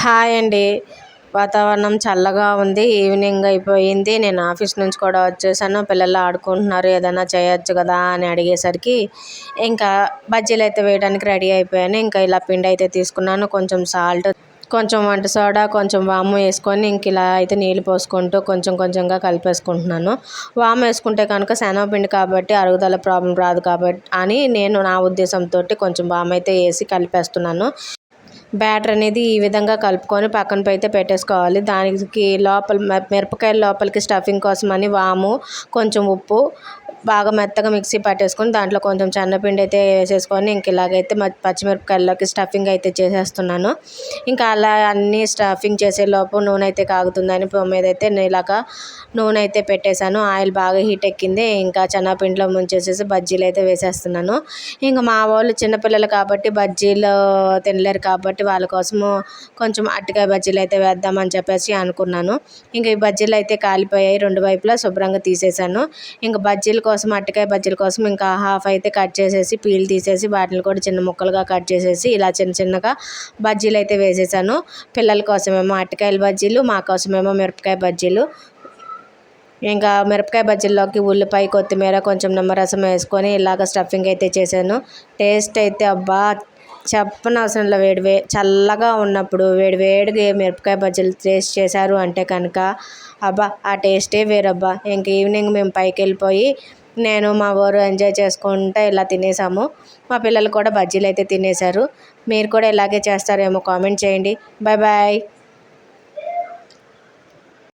Hi అండి. వాతావరణం చల్లగా ఉంది. ఈవినింగ్ అయిపోయింది. నేను ఆఫీస్ నుంచి కూడా వచ్చేసాను. పిల్లలు ఆడుకుంటున్నారు. ఏదైనా చేయొచ్చు కదా అని అడిగేసరికి ఇంకా బజ్జీలు అయితే వేయడానికి రెడీ అయిపోయాను. ఇంకా ఇలా పిండి అయితే తీసుకున్నాను. కొంచెం సాల్ట్ కొంచెం వంట సోడా కొంచెం వాము వేసుకొని ఇంక ఇలా అయితే నీళ్ళు పోసుకుంటూ కొంచెం కొంచెంగా కలిపేసుకుంటున్నాను. వాము వేసుకుంటే కనుక శనగపిండి కాబట్టి అరుగుదల ప్రాబ్లం రాదు కాబట్టి అని నేను నా ఉద్దేశంతో కొంచెం వాము అయితే వేసి కలిపేస్తున్నాను. బ్యాటర్ అనేది ఈ విధంగా కలుపుకొని పక్కన అయితే పెట్టేసుకోవాలి. దానికి లోపల మిరపకాయల లోపలికి స్టఫింగ్ కోసం అని వాము కొంచెం ఉప్పు బాగా మెత్తగా మిక్సీ పట్టేసుకొని దాంట్లో కొంచెం శనగపిండి అయితే వేసేసుకొని ఇంక ఇలాగైతే పచ్చిమిరపకాయల్లోకి స్టఫింగ్ అయితే చేసేస్తున్నాను. ఇంకా అలా అన్నీ స్టఫింగ్ చేసేలోపు నూనె అయితే కాగుతుందని మీద అయితే ఇలాగా నూనె అయితే పెట్టేశాను. ఆయిల్ బాగా హీట్ ఎక్కింది. ఇంకా చన్నపిండిలో ముంచేసేసి బజ్జీలు అయితే వేసేస్తున్నాను. ఇంకా మా వాళ్ళు చిన్నపిల్లలు కాబట్టి బజ్జీలు తినలేరు కాబట్టి వాళ్ళ కోసము కొంచెం అరటికాయ బజ్జీలు అయితే వేద్దామని చెప్పేసి అనుకున్నాను. ఇంకా ఈ బజ్జీలు అయితే కాలిపోయాయి. రెండు వైపులా శుభ్రంగా తీసేసాను ఇంకా బజ్జీల కోసం అరటికాయ బజ్జీల కోసం ఇంకా హాఫ్ అయితే కట్ చేసేసి పీల్ తీసేసి వాటిని కూడా చిన్న ముక్కలుగా కట్ చేసేసి ఇలా చిన్న చిన్నగా బజ్జీలు అయితే వేసేసాను పిల్లల కోసమేమో అరటికాయల బజ్జీలు మా కోసమేమో మిరపకాయ బజ్జీలు. ఇంకా మిరపకాయ బజ్జీల్లోకి ఉల్లిపాయ కొత్తిమీర కొంచెం నిమ్మరసం వేసుకొని ఇలాగ స్టఫింగ్ అయితే చేశాను. టేస్ట్ అయితే అబ్బా చెప్పనవసరంలో వేడి వే చల్లగా ఉన్నప్పుడు వేడి వేడిగా మిరపకాయ బజ్జీలు టేస్ట్ చేశారు అంటే కనుక అబ్బా ఆ టేస్టే వేరబ్బా. ఇంక ఈవినింగ్ మేము పైకి వెళ్ళిపోయి నేను మా ఊరు ఎంజాయ్ చేసుకుంటూ ఇలా తినేసాము. మా పిల్లలు కూడా బజ్జీలు అయితే తినేశారు. మీరు కూడా ఇలాగే చేస్తారేమో కామెంట్ చేయండి. Bye bye.